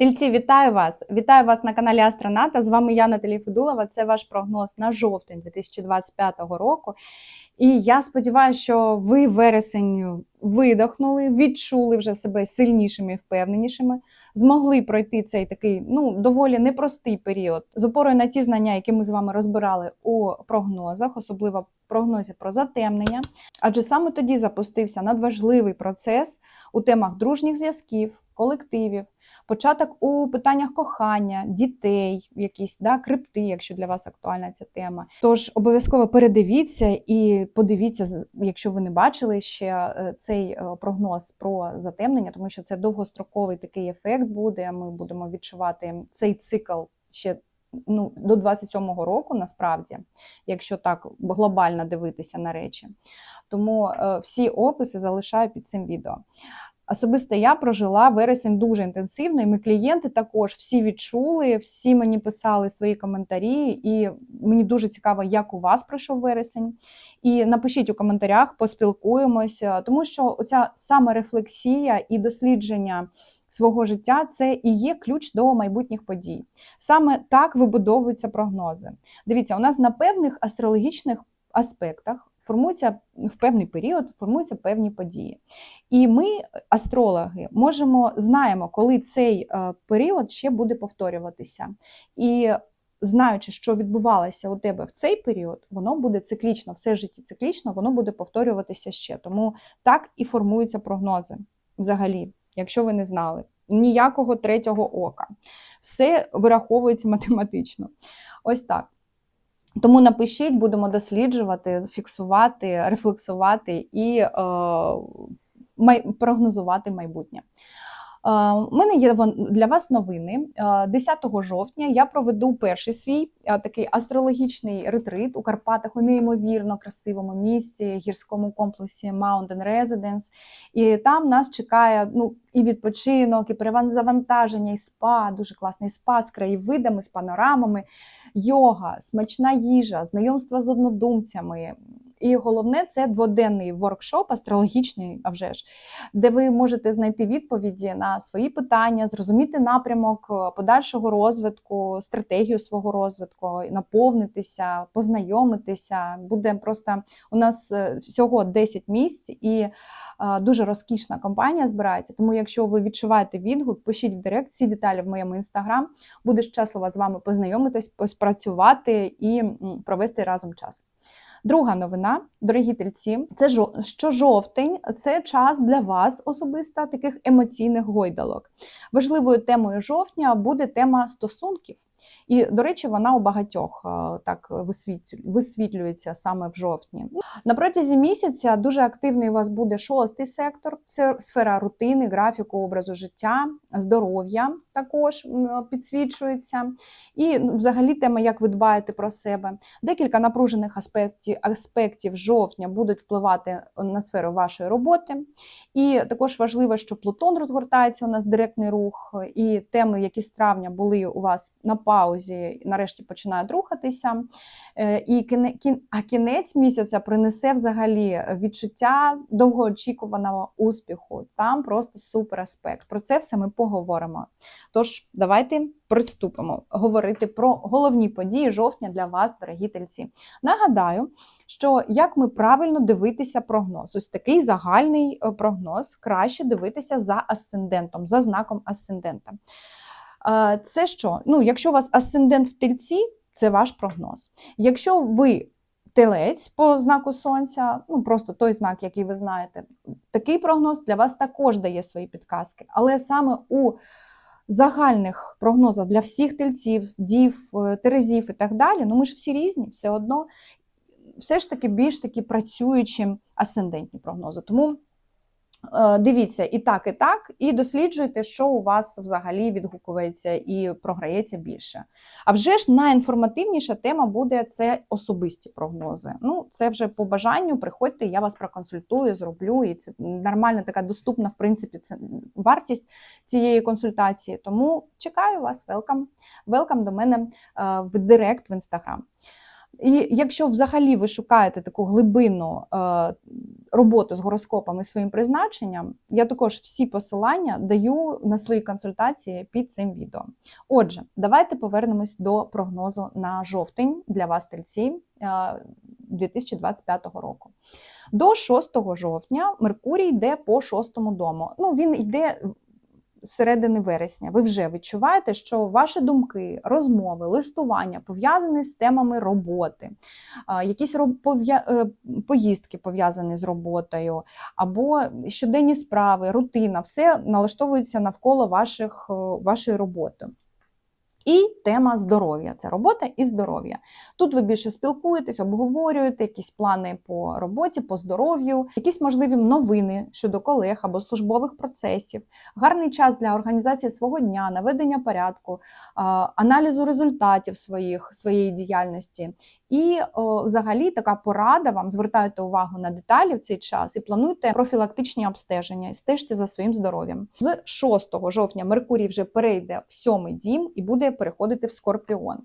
Тільці, вітаю вас! Вітаю вас на каналі Астроната. З вами я, Наталі Федулова. Це ваш прогноз на жовтень 2025 року. І я сподіваюся, що ви вересень видохнули, відчули вже себе сильнішими і впевненішими, змогли пройти цей такий ну доволі непростий період з опорою на ті знання, які ми з вами розбирали у прогнозах, особливо прогнозі про затемнення. Адже саме тоді запустився надважливий процес у темах дружніх зв'язків, колективів початок у питаннях кохання, дітей, якісь да, крипти, якщо для вас актуальна ця тема. Тож обов'язково передивіться і подивіться, якщо ви не бачили ще е, цей е, прогноз про затемнення, тому що це довгостроковий такий ефект буде. Ми будемо відчувати цей цикл ще. Ну, до 27-го року, насправді, якщо так глобально дивитися на речі. Тому е, всі описи залишаю під цим відео. Особисто я прожила вересень дуже інтенсивно, і ми клієнти також всі відчули, всі мені писали свої коментарі, і мені дуже цікаво, як у вас пройшов вересень. І напишіть у коментарях, поспілкуємося, тому що оця саморефлексія і дослідження. Свого життя це і є ключ до майбутніх подій. Саме так вибудовуються прогнози. Дивіться, у нас на певних астрологічних аспектах формуються в певний період, формуються певні події. І ми, астрологи, можемо знаємо, коли цей е, період ще буде повторюватися. І знаючи, що відбувалося у тебе в цей період, воно буде циклічно, все життя циклічно, воно буде повторюватися ще. Тому так і формуються прогнози взагалі, якщо ви не знали. Ніякого третього ока. Все вираховується математично. Ось так. Тому напишіть, будемо досліджувати, фіксувати, рефлексувати і е, прогнозувати майбутнє. У мене є для вас новини. 10 е, жовтня я проведу перший свій такий астрологічний ретрит у Карпатах у неймовірно красивому місці, гірському комплексі Mountain Residence. І там нас чекає ну, і відпочинок, і перевантаження, і спа, дуже класний спа з краєвидами, з панорамами, йога, смачна їжа, знайомства з однодумцями. І головне це дводенний воркшоп, астрологічний, а вже ж, де ви можете знайти відповіді на свої питання, зрозуміти напрямок е, подальшого розвитку, стратегію свого розвитку, наповнитися, познайомитися. Буде просто у нас е, всього 10 місць і е, дуже розкішна компанія збирається. Тому, якщо ви відчуваєте відгук, пишіть в директ всі деталі в моєму інстаграм. Буде щаслива з вами познайомитись, поспрацювати і провести разом час. Друга новина, дорогі тельці, це що жовтень це час для вас особисто таких емоційних гойдалок. Важливою темою жовтня буде тема стосунків. І, до речі, вона у багатьох е, так висвітлюється саме в жовтні. На протязі місяця дуже активний у вас буде шостий сектор, це сфера рутини, графіку, образу життя, здоров'я також підсвічується. І ну, взагалі тема, як ви дбаєте про себе. Декілька напружених аспектів, аспектів жовтня будуть впливати на сферу вашої роботи. І також важливо, що Плутон розгортається у нас директний рух, і теми, які з травня були у вас на паузі, нарешті починають рухатися. Е, і а кінець місяця принесе взагалі відчуття довгоочікуваного успіху. Там просто супер аспект. Про це все ми поговоримо. Тож, давайте приступимо говорити про головні події жовтня для вас, дорогі тельці. Нагадаю, що як ми правильно дивитися прогноз, ось такий загальний е, прогноз краще дивитися за асцендентом, за знаком асцендента. Це що? Ну, Якщо у вас асцендент в тельці, це ваш прогноз. Якщо ви телець по знаку сонця, ну просто той знак, який ви знаєте, такий прогноз для вас також дає свої підказки. Але саме у загальних прогнозах для всіх тельців, дів, е, терезів і так далі, ну ми ж всі різні, все одно, все ж таки більш таки працюючі асцендентні прогнози. Тому дивіться і так, і так, і досліджуйте, що у вас взагалі відгукується і програється більше. А вже ж найінформативніша тема буде це особисті прогнози. Ну, це вже по бажанню. Приходьте, я вас проконсультую, зроблю. І це нормальна така доступна, в принципі, це вартість цієї консультації. Тому чекаю вас, велкам. Велкам до мене е, в Директ в інстаграм. І якщо взагалі ви шукаєте таку глибинну е, роботу з гороскопами своїм призначенням, я також всі посилання даю на свої консультації під цим відео. Отже, давайте повернемось до прогнозу на жовтень для вас, тельці е, 2025 року. До 6 жовтня Меркурій йде по шостому дому. Ну, він йде середини вересня. Ви вже відчуваєте, що ваші думки, розмови, листування пов'язані з темами роботи, якісь е, поїздки пов'язані з роботою, або щоденні справи, рутина, все налаштовується навколо ваших, е, вашої роботи. І тема здоров'я це робота і здоров'я. Тут ви більше спілкуєтесь, обговорюєте якісь плани по роботі, по здоров'ю, якісь можливі новини щодо колег або службових процесів, гарний час для організації свого дня, наведення порядку, аналізу результатів своїх, своєї діяльності. І о, взагалі така порада вам звертайте увагу на деталі в цей час і плануйте профілактичні обстеження і стежте за своїм здоров'ям. З 6 жовтня Меркурій вже перейде в сьомий дім і буде переходити в Скорпіон.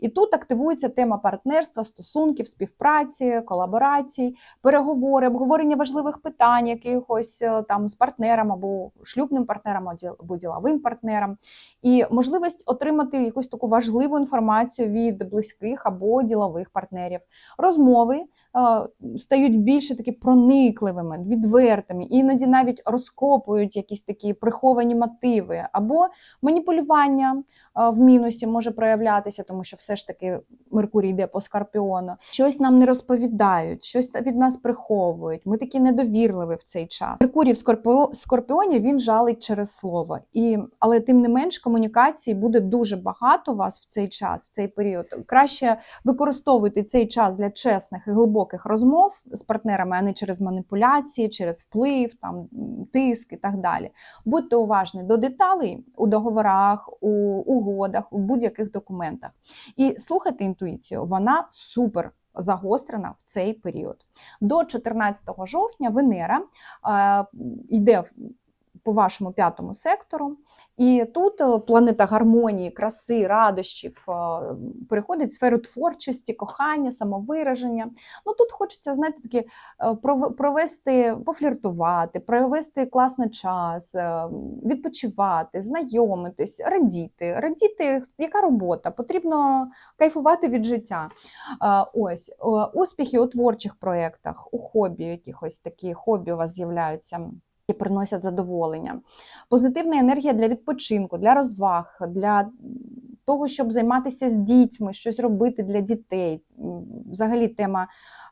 І тут активується тема партнерства, стосунків, співпраці, колаборацій, переговори, обговорення важливих питань, якихось е, там з партнером або шлюбним партнером, або діловим партнером, і можливість отримати якусь таку важливу інформацію від близьких або ділових партнерів. Розмови стають більше такі проникливими, відвертими, іноді навіть розкопують якісь такі приховані мотиви, або маніпулювання в мінусі може проявлятися, тому що все ж таки Меркурій йде по скорпіону. Щось нам не розповідають, щось від нас приховують. Ми такі недовірливі в цей час. Меркурій в скорпіо- скорпіоні він жалить через слово. І, але тим не менш комунікації буде дуже багато у вас в цей час, в цей період. Краще використовуйте цей час для чесних і глибоких розмов з партнерами, а не через маніпуляції, через вплив, там тиск і так далі. Будьте уважні до деталей у договорах, у угодах, у будь-яких документах. І слухайте інтуїцію, вона супер. Загострена в цей період. До 14 жовтня Венера е, йде по вашому п'ятому сектору, і тут е, планета гармонії, краси, радощів е, переходить в сферу творчості, кохання, самовираження. Ну тут хочеться, знаєте, таки е, провести, пофліртувати, провести класний час, відпочивати, знайомитись, радіти. Радіти, яка робота? Потрібно кайфувати від життя. Ось успіхи у творчих проєктах, у хобі, якихось такі хобі у вас з'являються. Які приносять задоволення, позитивна енергія для відпочинку, для розваг, для того, щоб займатися з дітьми, щось робити для дітей. Взагалі тема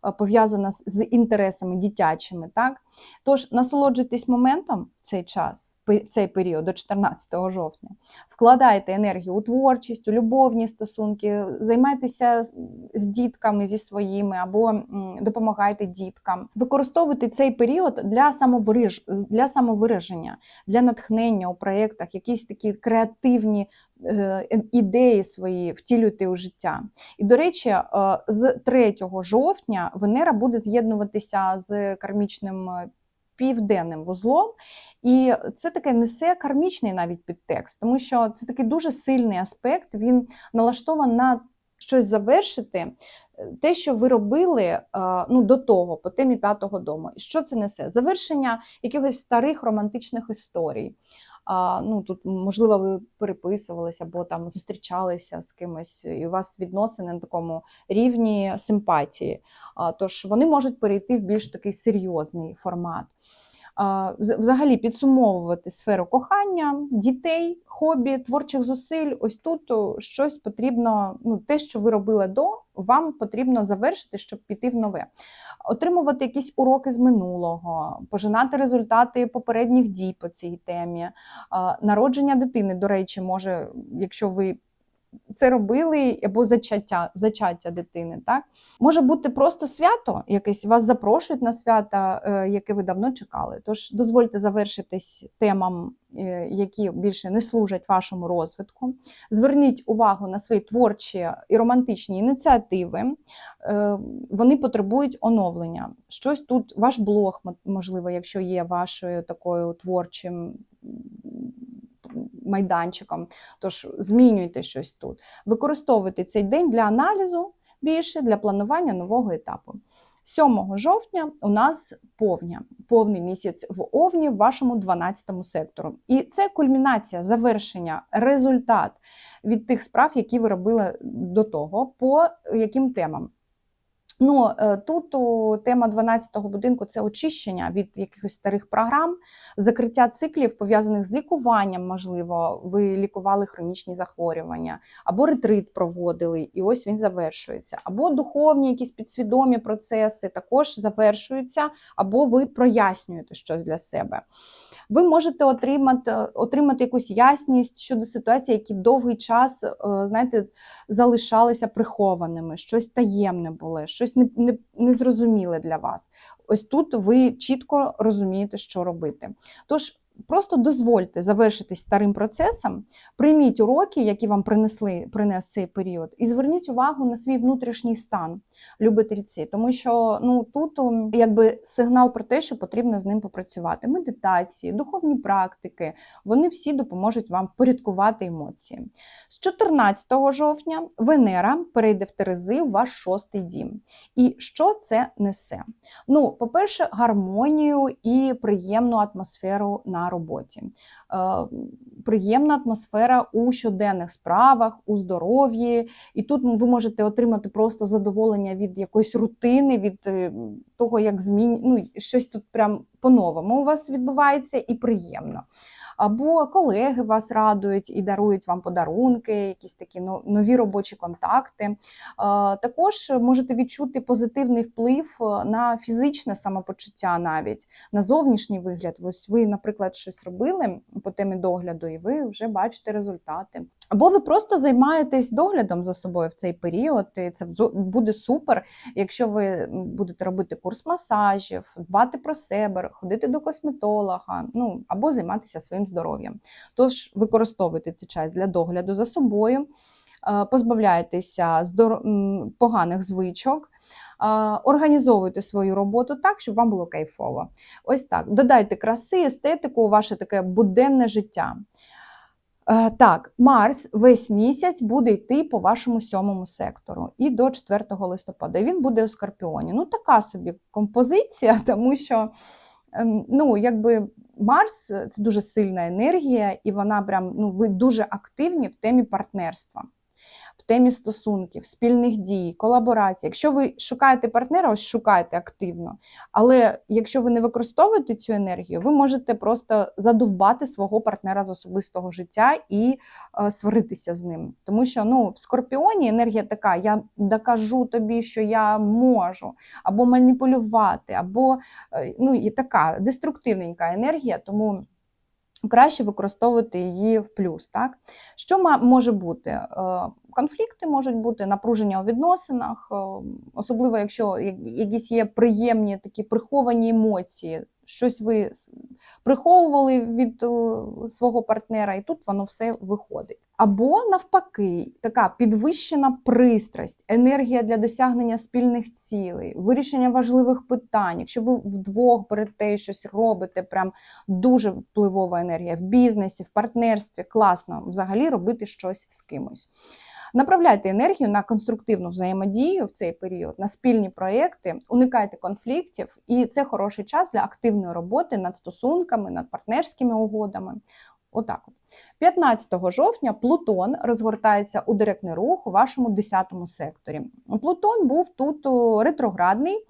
е, пов'язана з- інтересами дитячими. Так? Тож насолоджуйтесь моментом в цей час, цей період до 14 жовтня. Вкладайте енергію у творчість, у любовні стосунки, займайтеся з- дітками зі своїми або допомагайте діткам. Використовуйте цей період для самовираж... для самовираження, для натхнення у проєктах, якісь такі креативні е, ідеї свої втілюйте у життя. І, до речі, е, з 3 жовтня Венера буде з'єднуватися з кармічним е, південним вузлом, і це таке несе кармічний навіть підтекст, тому що це такий дуже сильний аспект. Він налаштований на щось завершити, е, те, що ви робили е, ну, до того, по темі п'ятого дому. І що це несе? Завершення якихось старих романтичних історій. А, ну, тут, можливо, ви переписувалися або там зустрічалися з кимось, і у вас відносини на такому рівні симпатії. А, тож вони можуть перейти в більш такий серйозний формат. Взагалі підсумовувати сферу кохання, дітей, хобі, творчих зусиль. Ось тут щось потрібно, ну те, що ви робили до, вам потрібно завершити, щоб піти в нове. Отримувати якісь уроки з минулого, пожинати результати попередніх дій по цій темі. Народження дитини, до речі, може, якщо ви це робили, або зачаття, зачаття дитини. Так? Може бути просто свято, якесь вас запрошують на свято, е, яке ви давно чекали. Тож дозвольте завершитись темам, е, які більше не служать вашому розвитку. Зверніть увагу на свої творчі і романтичні ініціативи. Е, Вони потребують оновлення. Щось тут, ваш блог, можливо, якщо є вашою такою творчим майданчиком. Тож змінюйте щось тут. Використовуйте цей день для аналізу, більше для планування нового етапу. 7 жовтня у нас повня, повний місяць в Овні в вашому 12 сектору. І це кульмінація, завершення, результат від тих справ, які ви робили до того, по яким темам. Ну, е, тут тема 12-го будинку це очищення від якихось старих програм, закриття циклів, пов'язаних з лікуванням, можливо, ви лікували хронічні захворювання, або ретрит проводили, і ось він завершується. Або духовні якісь підсвідомі процеси також завершуються, або ви прояснюєте щось для себе. Ви можете отримати, отримати якусь ясність щодо ситуації, які довгий час, е, знаєте, залишалися прихованими, щось таємне було, щось не, не, незрозуміле для вас. Ось тут ви чітко розумієте, що робити. Тож просто дозвольте завершитись старим процесом, прийміть уроки, які вам принесли принес цей період, і зверніть увагу на свій внутрішній стан, любительці, тому що ну тут якби сигнал про те, що потрібно з ним попрацювати. Медитації, духовні практики, вони всі допоможуть вам впорядкувати емоції. З 14 жовтня Венера перейде в Терези в ваш шостий дім. І що це несе? Ну, по-перше, гармонію і приємну атмосферу на роботі. Е, Приємна атмосфера у щоденних справах, у здоров'ї. І тут ви можете отримати просто задоволення від якоїсь рутини, від е, того, як змін... ну, щось тут прям по-новому у вас відбувається і приємно. Або колеги вас радують і дарують вам подарунки, якісь такі нові робочі контакти. Також можете відчути позитивний вплив е, на фізичне самопочуття, навіть на зовнішній вигляд. Ось ви, наприклад, щось робили по темі догляду, і ви вже бачите результати. Або ви просто займаєтесь доглядом за собою в цей період, і це буде супер, якщо ви будете робити курс масажів, дбати про себе, ходити до косметолога, ну або займатися своїм здоров'ям. Тож використовуйте цей час для догляду за собою, е, позбавляйтеся поганих звичок. е, Організовуйте свою роботу так, щоб вам було кайфово. Ось так. Додайте краси, естетику у ваше таке буденне життя. Е, Так, Марс весь місяць буде йти по вашому сьомому сектору і до 4 листопада. І він буде у Скорпіоні. Ну, така собі композиція, тому що ну, якби Марс це дуже сильна енергія, і вона прям ну, ви дуже активні в темі партнерства. Темі стосунків, спільних дій, колаборацій. Якщо ви шукаєте партнера, ось шукайте активно. Але якщо ви не використовуєте цю енергію, ви можете просто задовбати свого партнера з особистого життя і е, сваритися з ним. Тому що ну, в скорпіоні енергія така: я докажу тобі, що я можу, або маніпулювати, або е, ну, і така деструктивненька енергія, тому. Краще використовувати її в плюс. Так? Що може бути? Конфлікти можуть бути, напруження у відносинах, е, особливо якщо якісь є приємні такі приховані емоції, щось ви приховували від свого партнера, і тут воно все виходить. Або навпаки, така підвищена пристрасть, енергія для досягнення спільних цілей, вирішення важливих питань. Якщо ви вдвох берете і щось робите, прям дуже впливова енергія в бізнесі, в партнерстві, класно взагалі робити щось з кимось. Направляйте енергію на конструктивну взаємодію в цей період, на спільні проекти, уникайте конфліктів, і це хороший час для активної роботи над стосунками, над партнерськими угодами. Отак от. 15 жовтня Плутон розгортається у директний рух у вашому 10 секторі. Плутон був тут ретроградний.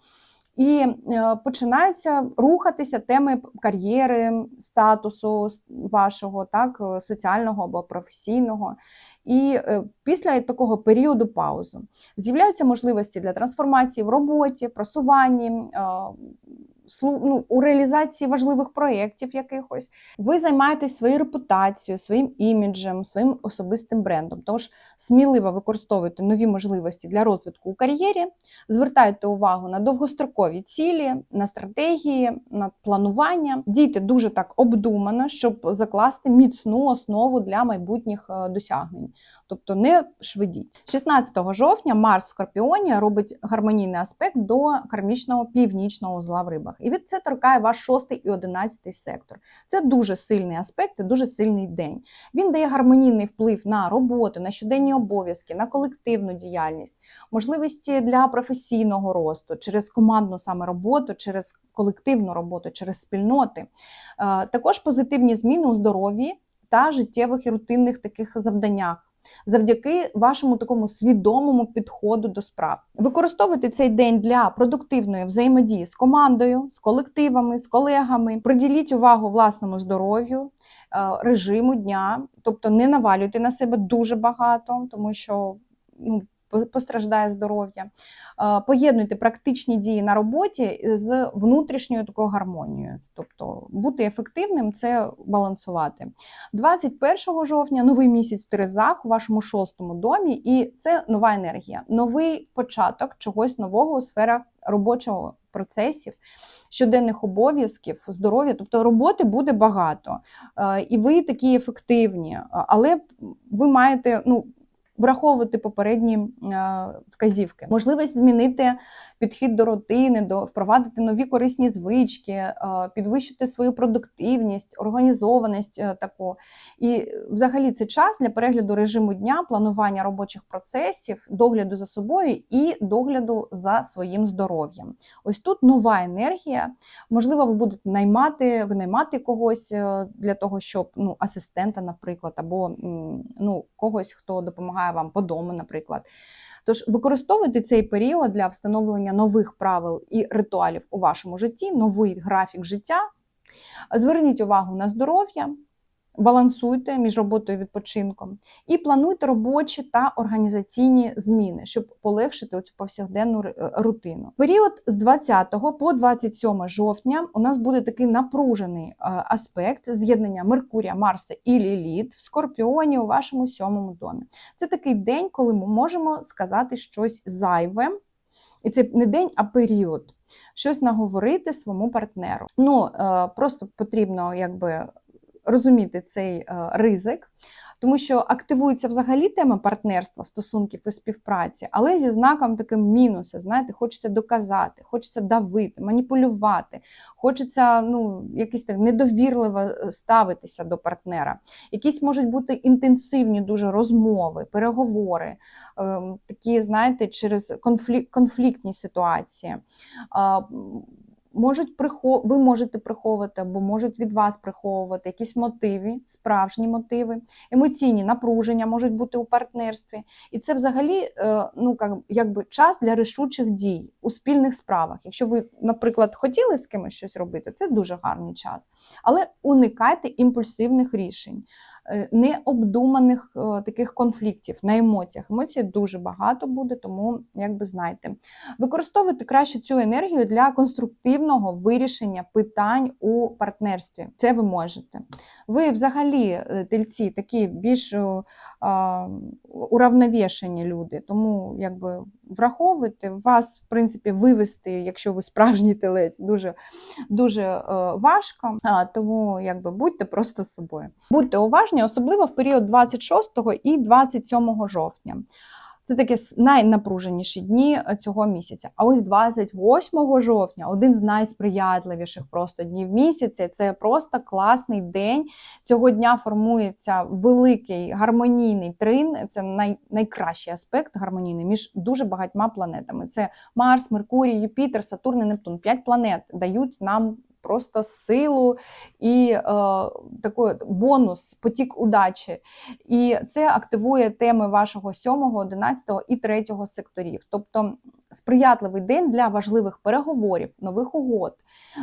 І е, починаються рухатися теми кар'єри, статусу вашого, так, е, соціального або професійного. І е, після такого періоду паузи з'являються можливості для трансформації в роботі, просуванні, ну, у реалізації важливих проєктів якихось. Ви займаєтесь своєю репутацією, своїм іміджем, своїм особистим брендом. Тож сміливо використовуйте нові можливості для розвитку у кар'єрі, звертайте увагу на довгострокові цілі, на стратегії, на планування. Дійте дуже так обдумано, щоб закласти міцну основу для майбутніх е, досягнень. Тобто не швидіть. 16 жовтня Марс в Скорпіоні робить гармонійний аспект до кармічного північного узла в рибах. Справах. І від це торкає ваш шостий і одинадцятий сектор. Це дуже сильний аспект і дуже сильний день. Він дає гармонійний вплив на роботу, на щоденні обов'язки, на колективну діяльність, можливості для професійного росту через командну саме роботу, через колективну роботу, через спільноти. Е, Також позитивні зміни у здоров'ї та життєвих і рутинних таких завданнях. Завдяки вашому такому свідомому підходу до справ. Використовуйте цей день для продуктивної взаємодії з командою, з колективами, з колегами. Приділіть увагу власному здоров'ю, е, режиму дня, тобто не навалюйте на себе дуже багато, тому що ну, постраждає здоров'я. Е, Поєднуйте практичні дії на роботі з внутрішньою такою гармонією. Тобто бути ефективним це балансувати. 21 жовтня новий місяць в Терезах у вашому шостому домі, і це нова енергія, новий початок чогось нового у сферах робочого процесів. Щоденних обов'язків, здоров'я, тобто роботи буде багато, Е, і ви такі ефективні, але ви маєте ну, враховувати попередні е, вказівки. Можливість змінити підхід до рутини, до впровадити нові корисні звички, е, підвищити свою продуктивність, організованість е, таку. І взагалі це час для перегляду режиму дня, планування робочих процесів, догляду за собою і догляду за своїм здоров'ям. Ось тут нова енергія. Можливо, ви будете наймати, винаймати когось для того, щоб ну, асистента, наприклад, або ну, когось, хто допомагає вам по дому, наприклад. Тож використовуйте цей період для встановлення нових правил і ритуалів у вашому житті, новий графік життя. Зверніть увагу на здоров'я, балансуйте між роботою і відпочинком і плануйте робочі та організаційні зміни, щоб полегшити цю повсякденну е, рутину. Період з 20 по 27 жовтня у нас буде такий напружений е, аспект з'єднання Меркурія, Марса і Ліліт в Скорпіоні у вашому сьомому домі. Це такий день, коли ми можемо сказати щось зайве. І це не день, а період. Щось наговорити своєму партнеру. Ну, е, просто потрібно якби розуміти цей е, ризик, тому що активується взагалі тема партнерства, стосунків і співпраці, але зі знаком таким мінуса. Знаєте, хочеться доказати, хочеться давити, маніпулювати, хочеться ну, якось так недовірливо е, ставитися до партнера. Якісь можуть бути інтенсивні дуже розмови, переговори, ем, такі, знаєте, через конфлікт, конфліктні ситуації. Можуть прихо... ви можете приховувати або можуть від вас приховувати якісь мотиви, справжні мотиви, емоційні напруження можуть бути у партнерстві. І це взагалі е, ну, якби час для рішучих дій у спільних справах. Якщо ви, наприклад, хотіли з кимось щось робити, це дуже гарний час. Але уникайте імпульсивних рішень, необдуманих е, таких конфліктів на емоціях. Емоцій дуже багато буде, тому якби знайте. Використовуйте краще цю енергію для конструктивного вирішення питань у партнерстві. Це ви можете. Ви взагалі, е, тельці, такі більш е, а, уравновішені люди, тому якби враховуйте вас, в принципі, вивести, якщо ви справжній телець, дуже, дуже е, важко. А, тому якби будьте просто собою. Будьте уважні, особливо в період 26 і 27 жовтня. Це такі найнапруженіші дні е, цього місяця. А ось 28 жовтня один з найсприятливіших просто днів місяця. Це просто класний день. Цього дня формується великий гармонійний трин. Це най, найкращий аспект гармонійний між дуже багатьма планетами. Це Марс, Меркурій, Юпітер, Сатурн і Нептун. П'ять планет дають нам. Просто силу і е, такий бонус, потік удачі. І це активує теми вашого 7, 11 і 3 секторів. Тобто сприятливий день для важливих переговорів, нових угод,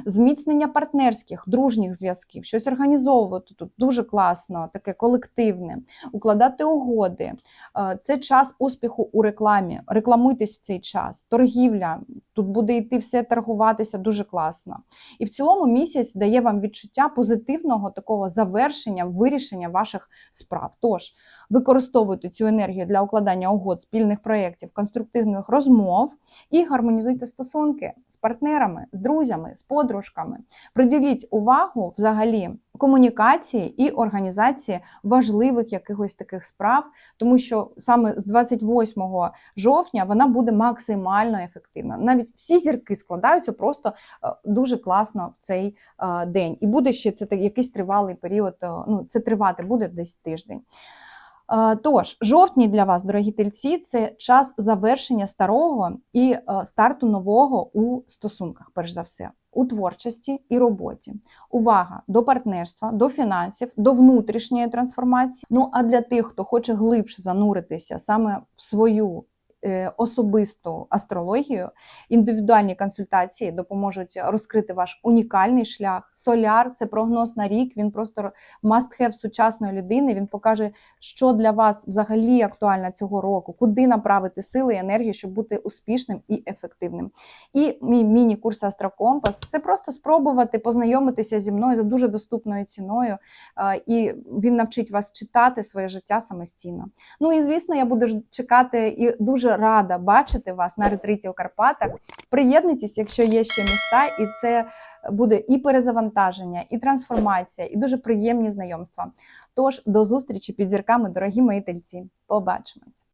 зміцнення партнерських, дружніх зв'язків, щось організовувати тут дуже класно, таке колективне, укладати угоди. Е, Це час успіху у рекламі. Рекламуйтесь в цей час. Торгівля. Тут буде йти все торгуватися дуже класно. І в цілому місяць дає вам відчуття позитивного такого завершення, вирішення ваших справ. Тож використовуйте цю енергію для укладання угод, спільних проєктів, конструктивних розмов і гармонізуйте стосунки з партнерами, з друзями, з подружками. Приділіть увагу взагалі комунікації і організації важливих якихось таких справ, тому що саме з 28 жовтня вона буде максимально ефективна. Навіть всі зірки складаються просто е, дуже класно в цей е, день. І буде ще це якийсь тривалий період. е, Ну, це тривати буде десь тиждень. Е, Тож, жовтні для вас, дорогі тельці, це час завершення старого і е, старту нового у стосунках, перш за все, у творчості і роботі. Увага до партнерства, до фінансів, до внутрішньої трансформації. Ну а для тих, хто хоче глибше зануритися саме в свою. Е, Особисту астрологію, індивідуальні консультації допоможуть розкрити ваш унікальний шлях. Соляр це прогноз на рік. Він просто must-have сучасної людини. Він покаже, що для вас взагалі актуально цього року, куди направити сили і енергію, щоб бути успішним і ефективним. І мій міні-курс Астрокомпас це просто спробувати познайомитися зі мною за дуже доступною ціною, і він навчить вас читати своє життя самостійно. Ну і звісно, я буду чекати і рада бачити вас на ретриті у Карпатах. Приєднуйтесь, якщо є ще міста, і це буде і перезавантаження, і трансформація, і дуже приємні знайомства. Тож до зустрічі під зірками, дорогі мої тельці. Побачимось!